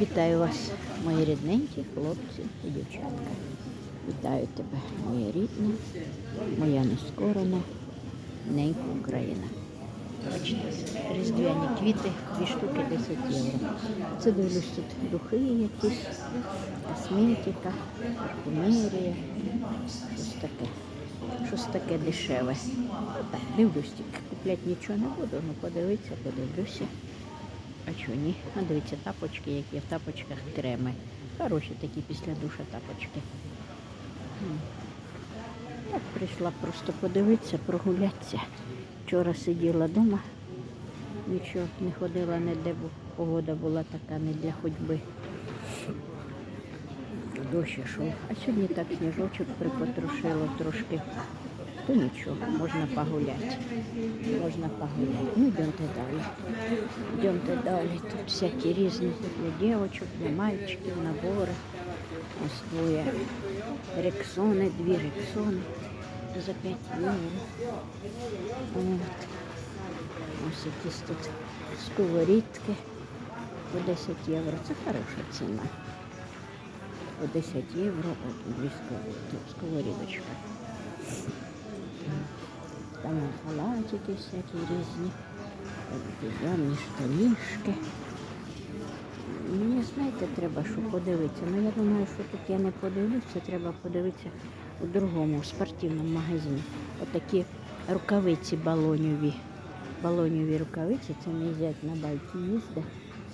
Вітаю вас, мої рідненькі хлопці і дівчатка. Вітаю тебе, моя рідна, моя нескорена, ненька Україна. Бачите, різдвяні квіти, дві штуки 10 євро. Це дивлюсь тут духи якісь, косметика, парфумерія, щось таке. Щось таке дешеве. Ну, Так, дивлюсь, тільки купляти нічого не буду, ну подивитися, подивлюся. А чого ні? А дивіться, тапочки, які в тапочках креми. Хороші такі після душа тапочки. Так прийшла просто подивитися, прогулятися. Вчора сиділа вдома, нічого не ходила ніде, бо погода була така не для ходьби. Дощ йшов. А сьогодні так сніжочок припотрушило трошки. То нічого, можна погуляти. Можна погуляти. Ну, йдемте далі. Йдемте далі. Тут всякі різні для дівчаток, для мальчиків, набори. Ось двоє рексони, дві рексони за 5 євро. Ось якісь тут сковорідки по 10 євро. Це хороша ціна. По 10 євро от дві сковорі- сковорідочка. Там халатики всякі різні, піжамні штанішки. Мені, знаєте, треба, що подивитися. Ну, я думаю, що тут я не подивлюся, треба подивитися у другому спортивному магазині. Отакі рукавиці балоніві. Балоніві рукавиці, це мій зять на байки їздить.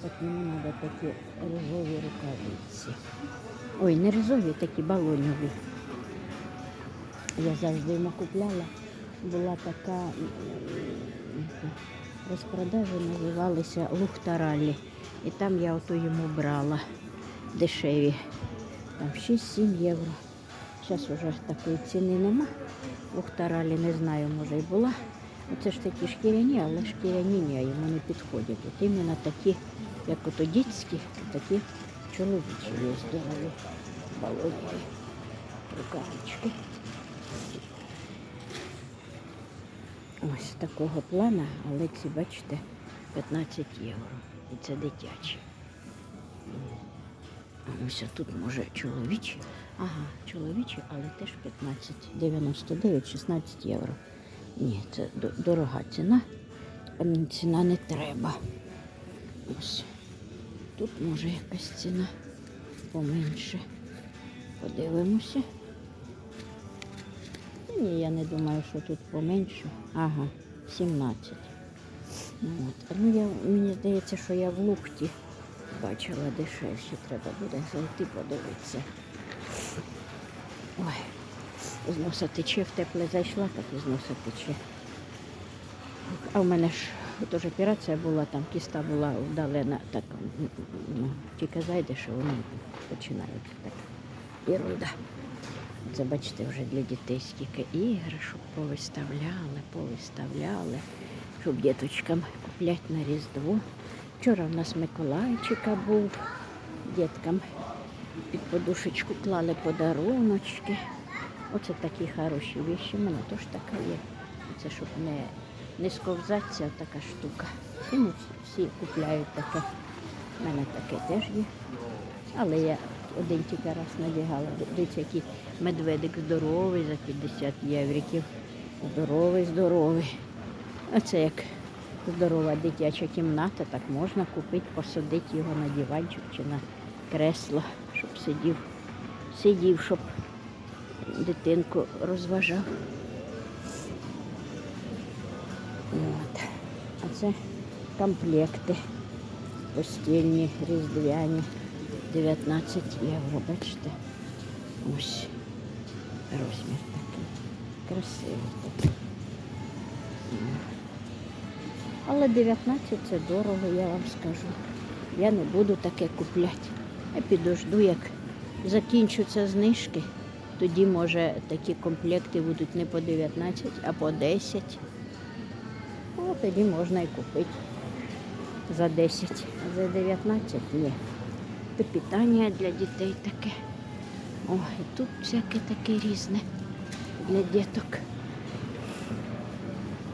От мені треба такі рожеві рукавиці. Ой, не рожеві, такі балоніві. Я завжди йому купляла. Була така розпродажа, називалися Лухтаралі. І там я ото йому брала дешеві. Там 6-7 євро. Зараз вже такої ціни нема. Лухтаралі не знаю, може і була. Оце ж такі шкіряні, але шкіряні ні, йому не підходять. От іменно такі, як ото дітські, такі чоловічі є здорові балоніві рукавички. Ось такого плана, але ці, бачите, 15 євро. І це дитячі. А Ось тут може чоловічі. Ага, чоловічі, але теж 15, 99, 16 євро. Ні, це дорога ціна. Ціна не треба. Ось. Тут може якась ціна поменше. Подивимося. Ні, я не думаю, що тут поменше. Ага, 17. Ну, От. Ну, я, мені здається, що я в лухті бачила дешевші. Треба буде зайти подивитися. Ой, з носа тече, в тепле зайшла, так і з носа тече. А в мене ж теж операція була, там кіста була вдалена, так ну, тільки зайдеш, і вони починають так. Ерунда. Це бачите, вже для дітей скільки іграшок повиставляли, повиставляли, щоб діточкам купляти на Різдво. Вчора в нас Миколайчика був, діткам під подушечку клали подаруночки. Оце такі хороші віші. Мене теж така є. Це щоб не, не сковзатися, така штука. Всі- всі купляють таке. У мене таке теж є. Але я один тільки раз надягала. Дивіться, медведик здоровий за 50 євриків. Здоровий, здоровий. А це як здорова дитяча кімната, так можна купити, посадити його на диванчик чи на кресло, щоб сидів, сидів, щоб дитинку розважав. От. А це комплекти постільні, різдвяні, 19 євро, бачите? Ось розмір такий. Красивий такий. Але 19 це дорого, я вам скажу. Я не буду таке купляти. Я підожду, як закінчаться знижки. Тоді, може, такі комплекти будуть не по 19, а по 10. О, тоді можна і купити за 10, а за 19 ні. То питання для дітей таке. О, і тут всяке таке різне для діток.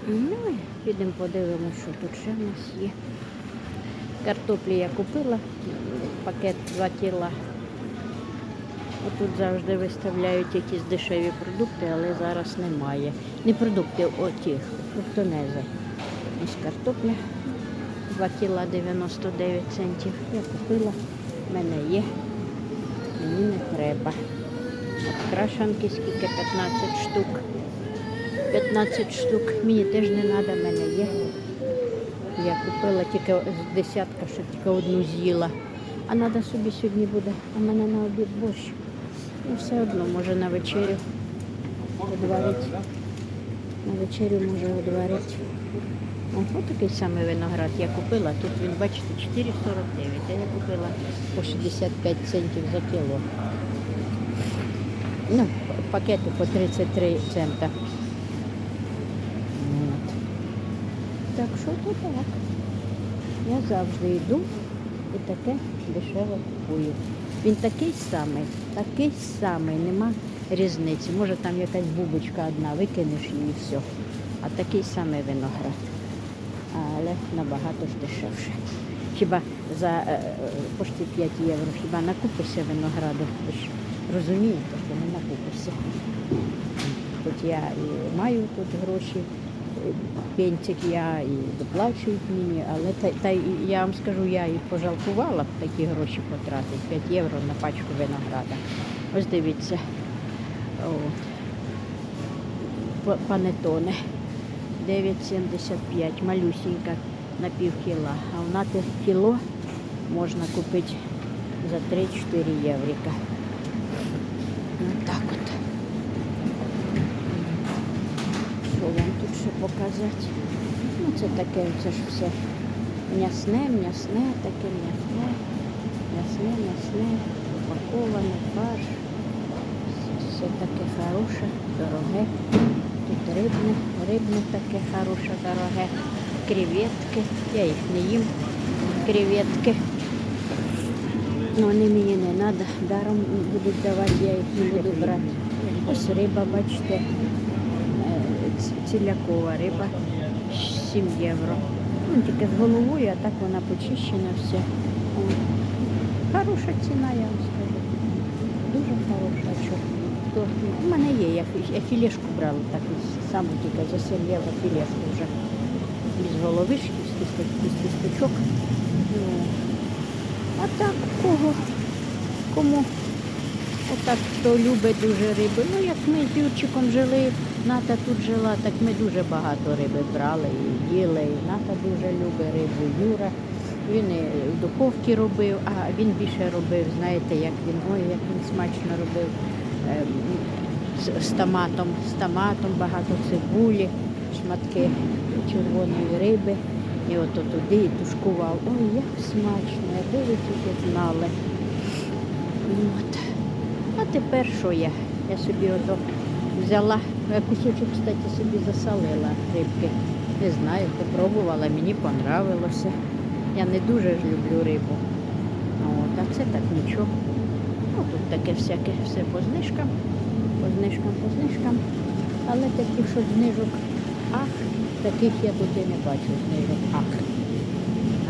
Ну, підемо подивимося, що тут ще в нас є. Картоплі я купила пакет 2 кіла. Отут завжди виставляють якісь дешеві продукти, але зараз немає. Не продукти, а ті, фруктонези. Ось картопля 2 кіла 99 центів. Я купила, мене є, мені не треба. Крашанки скільки 15 штук. 15 штук. Мені теж не треба, мене є. Я купила тільки десятка, що тільки одну з'їла. А треба собі сьогодні буде. А мене на обід борщ. Ну все одно, може на вечерю одварити. На вечерю може одварити. Ось такий самий виноград я купила. Тут він, бачите, 4,49. А я купила по 65 центів за кіло. Ну, пакети по 33 цента. От. Так що то так. Я завжди йду і таке дешево купую. Він такий самий, такий самий, нема різниці. Може там якась бубочка одна, викинеш її і все. А такий самий виноград. Але набагато дешевше. Хіба за е, е, 5 євро, хіба накупишся винограду? Ви ж розумієте, що не накупишся. Хоч я і маю тут гроші, пенсик я і доплачують мені, але та, та я вам скажу, я і пожалкувала б такі гроші потратити, 5 євро на пачку винограда. Ось дивіться. От. П- Панетоне 9,75, малюсінька на пів кіла. А вона кіло можна купити за 3-4 єврика. Ось так от. Що вам тут ще показати? Ну, це таке, це ж все м'ясне, м'ясне, таке м'ясне, м'ясне, м'ясне, упаковане, фарш. Все таке хороше, дороге. Рибне, рибне таке хороше, дороге. Креветки. Я їх не їм. Креветки. Ну, вони мені не треба, даром будуть давати, я їх не буду брати. Ось риба, бачите, е, цілякова риба 7 євро. Ну, тільки з головою, а так вона почищена все. Хороша ціна, я вам скажу. Дуже хороша. Що? То, у мене є, я, фі- я філешку брала так саму тільки за 7 євро філешку вже. Без головишки, з кісточок. Ну, а так кого? Кому? Отак, хто любить дуже риби. Ну, як ми з Юрчиком жили, Ната тут жила, так ми дуже багато риби брали і їли. І Ната дуже любить рибу. Юра. Він і в духовці робив, а він більше робив, знаєте, як він, ой, як він смачно робив з, з томатом, з томатом, багато цибулі, шматки червоної риби. І от туди і тушкував. Ой, як смачно, якби ви тільки знали. От. А тепер що я? Я собі ото взяла, кусочок, кстати, собі засолила рибки. Не знаю, попробувала, мені понравилося. Я не дуже ж люблю рибу. От, а це так нічого. Ну, тут таке всяке все по знижкам, по знижкам, по знижкам. Але таких, що знижок ах, таких я тут і не бачу знижок ах.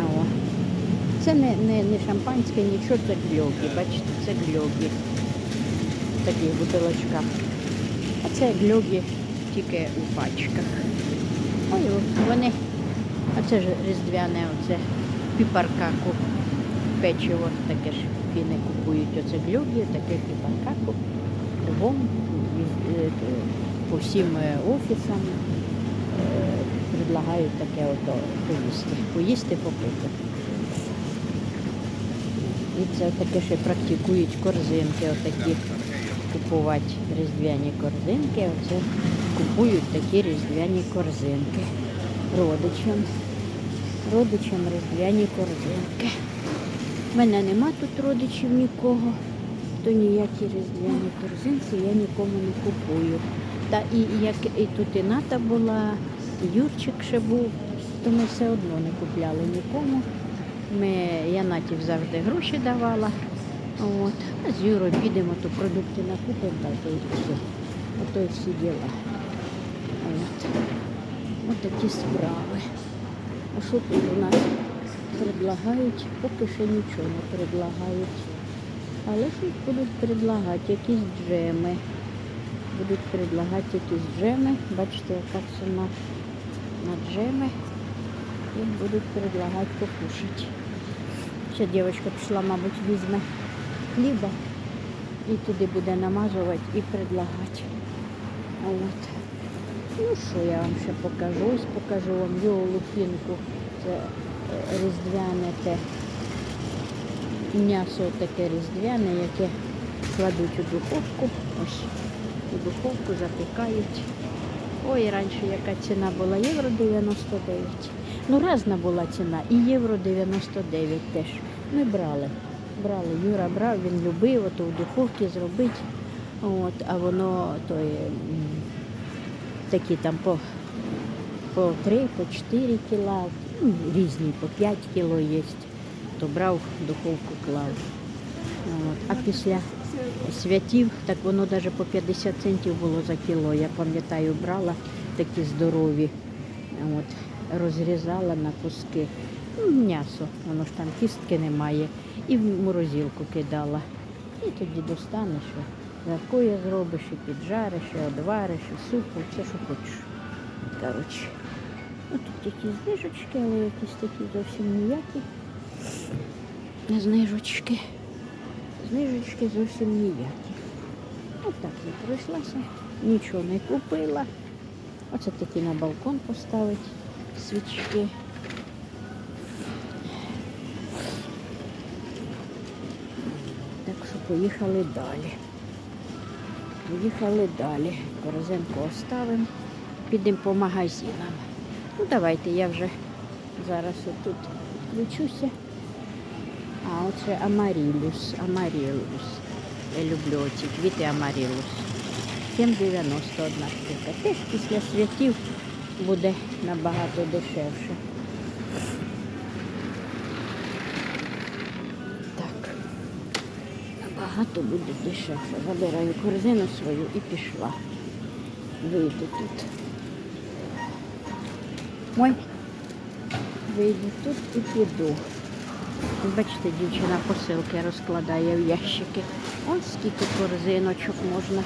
О. Це не, не, не шампанське, нічого, це гльогі. Бачите, це гльогі. В таких. А це гльогі тільки у пачках. Ой, вони. А це ж різдвяне, оце піпаркаку. Печиво таке ж фіни купують. Оце гльогі, таке піпаркаку. Кругом віз- е, по всім е, офісам е, предлагають таке ото поїсти. Поїсти, попити. І це таке ще практикують корзинки, отакі купувати різдвяні корзинки. Оце купують такі різдвяні корзинки родичам. Родичам різдвяні корзинки. У мене нема тут родичів нікого, то ніякі різдвяні корзинки я нікому не купую. Та і як і тут і ната була, і Юрчик ще був, то ми все одно не купляли нікому. Ми, я Наті завжди гроші давала. От. А з Юрою підемо, то продукти накупимо, та то і все. Ото і всі діла. От. От такі справи. А що тут у нас? Предлагають, поки ще нічого не предлагають. Але щось будуть предлагати, якісь джеми. Будуть предлагати якісь джеми. Бачите, яка ціна на джеми. І будуть предлагати покушати. Ще дівчинка пішла, мабуть, візьме хліба і туди буде намазувати і предлагати. От. Ну що я вам ще покажу? Ось покажу вам його лупінку. Це різдвяне те м'ясо таке різдвяне, яке кладуть у духовку. Ось у духовку запікають. Ой, раніше яка ціна була? Євро 99. Ну, різна була ціна. І євро 99 теж. Ми брали. Брали. Юра брав, він любив ото в духовці зробити. От, а воно той, такі там по, по 3, по 4 кіла, ну, різні, по 5 кіло є. То брав, в духовку клав. А після святів, так воно навіть по 50 центів було за кіло. Я пам'ятаю, брала такі здорові. От, розрізала на куски. Ну, М'ясо, воно ж там кістки немає. І в морозилку кидала. І тоді достанеш, жаркою зробиш, і піджариш, і одвариш, і супу, все, що хочеш. Коротше. Ну, тут якісь знижечки, але якісь такі зовсім ніякі. Знижечки. Знижечки зовсім ніякі. Отак я пройшлася, нічого не купила. Оце такі на балкон поставить свічки. Так що поїхали далі. Поїхали далі. Корзинку оставимо, підемо по магазинам. Ну давайте я вже зараз отут включуся. А оце Амарілюс. Амарілюс. Я люблю оці квіти Амарілус. 7,91 штука. Теж після святів буде набагато дешевше. Так. Набагато буде дешевше. Забираю корзину свою і пішла. Вийду тут. Ой. Вийду тут і піду. Бачите, дівчина посилки розкладає в ящики. Ось скільки корзиночок можна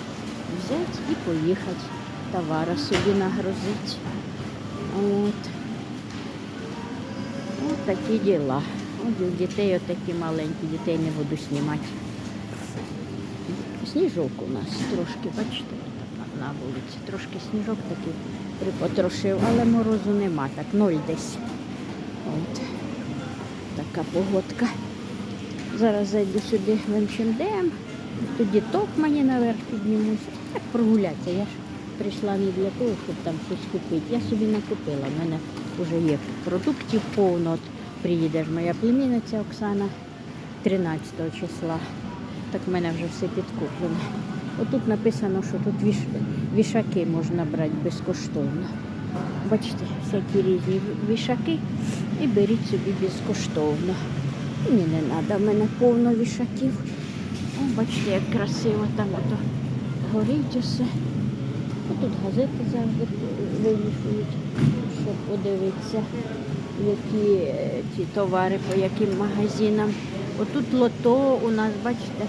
взяти і поїхати. Товара собі нагрузити. От. От такі діла. От дітей отакі маленькі, дітей не буду знімати. Сніжок у нас трошки, бачите, на вулиці. Трошки сніжок такий припотрошив, але морозу нема, так ноль десь. От така погодка. Зараз зайду сюди в МЧМДМ, тоді ток мені наверх піднімусь. Так прогулятися. Я ж прийшла не для того, щоб там щось купити. Я собі накупила. У мене вже є продуктів повно. От приїде ж моя племінниця Оксана 13 числа. Так в мене вже все підкуплено. Отут написано, що тут віш... вішаки можна брати безкоштовно. Бачите, всякі різні вішаки і беріть собі безкоштовно. Мені не треба, в мене повно вішаків. О, бачите, як красиво там ото горить усе. Тут газети завжди вивішують, щоб подивитися, які е, ті товари, по яким магазинам. Отут лото у нас, бачите,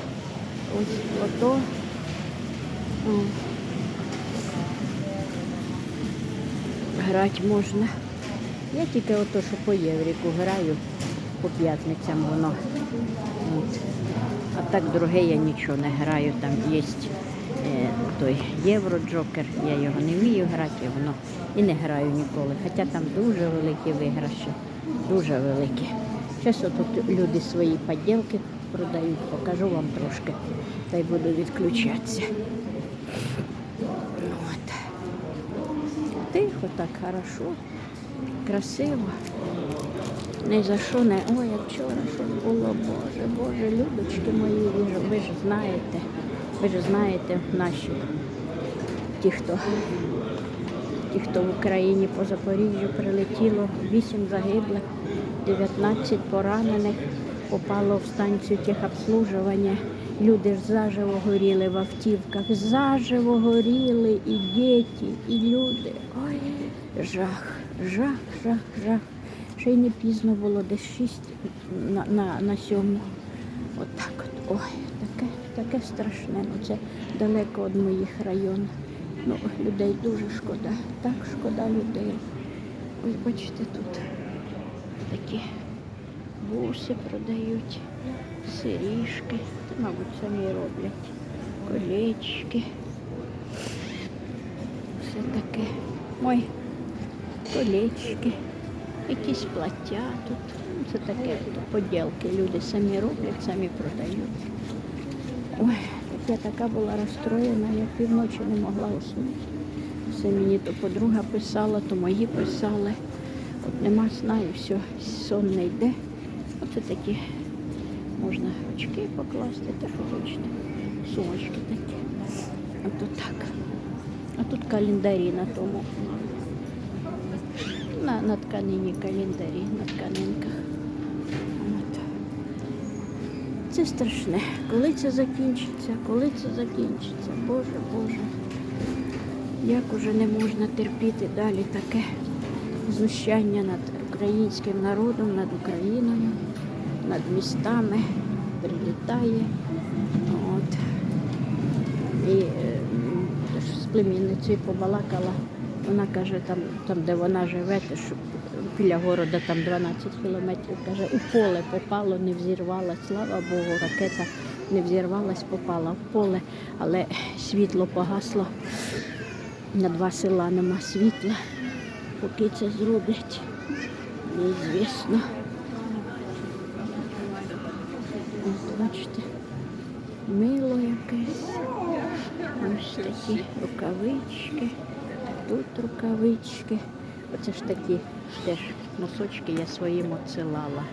ось лото. Грати можна. Я тільки ото, що по євріку граю, по п'ятницям воно. А так друге я нічого не граю. Там є е, той євроджокер, я його не вмію грати, воно і не граю ніколи. Хоча там дуже великі виграші, дуже великі. Зараз тут люди свої поділки продають, покажу вам трошки, та й буду відключатися. От. Тихо, так хорошо, красиво. Ні за що не. Ой, як вчора що було, Боже, Боже, людочки мої, ви ж, ви ж знаєте, ви ж знаєте наші, ті, хто, ті, хто в Україні по Запоріжжю прилетіло, 8 загиблих, 19 поранених, попало в станцію техобслужування. Люди ж заживо горіли в автівках, заживо горіли і діти, і люди. Жах, жах, жах, жах. ще й не пізно було, десь 6 на, на, на 7. От так от. Ой, таке, таке страшне. Ну, це далеко від моїх районів. Ну, людей дуже шкода. Так шкода людей. Ось бачите, тут такі буси продають, сиріжки, та, мабуть, самі роблять, колечки. Все таке. Ой, колечки, якісь плаття тут. Це таке поділки. Люди самі роблять, самі продають. Ой, так я така була розстроєна, я півночі не могла уснути. Все мені то подруга писала, то мої писали. От нема сна і все, сон не йде. Оце такі можна очки покласти, та що хочете. Сумочки такі. Ото так. А тут календарі на тому. На, тканині календарі, на тканинках. От. Це страшне. Коли це закінчиться? Коли це закінчиться? Боже, Боже. Як уже не можна терпіти далі таке знущання над українським народом, над Україною, над містами прилітає. От. І е, з племінницею побалакала. Вона каже, там, там де вона живе, те, що біля города там 12 кілометрів, каже, у поле попало, не взірвалась. Слава Богу, ракета не взірвалась, попала в поле, але світло погасло. На два села нема світла. Поки це зроблять, неізвісно. Бачите, мило якесь. Ось такі рукавички, тут рукавички. Оце ж такі теж носочки я своїм оцелала.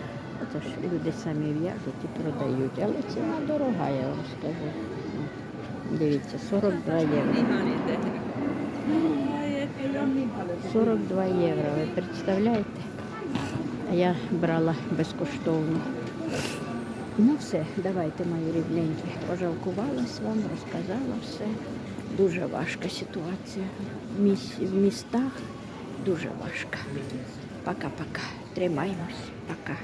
Оце ж люди самі в'яжуть і продають. Але ціна дорога, я вам скажу. Дивіться, 42 євро. 42 євро, ви представляєте? А я брала безкоштовно. Ну все, давайте, мої рідненькі. Пожалкувалась вам, розказала все. Дуже важка ситуація. В, містах дуже важка. Пока-пока. Тримаємось. Пока.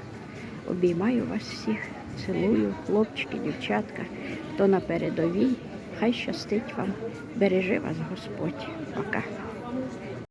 Обіймаю вас всіх, цілую, хлопчики, дівчатка, хто на передовій. Хай щастить вам. Бережи вас Господь. Пока.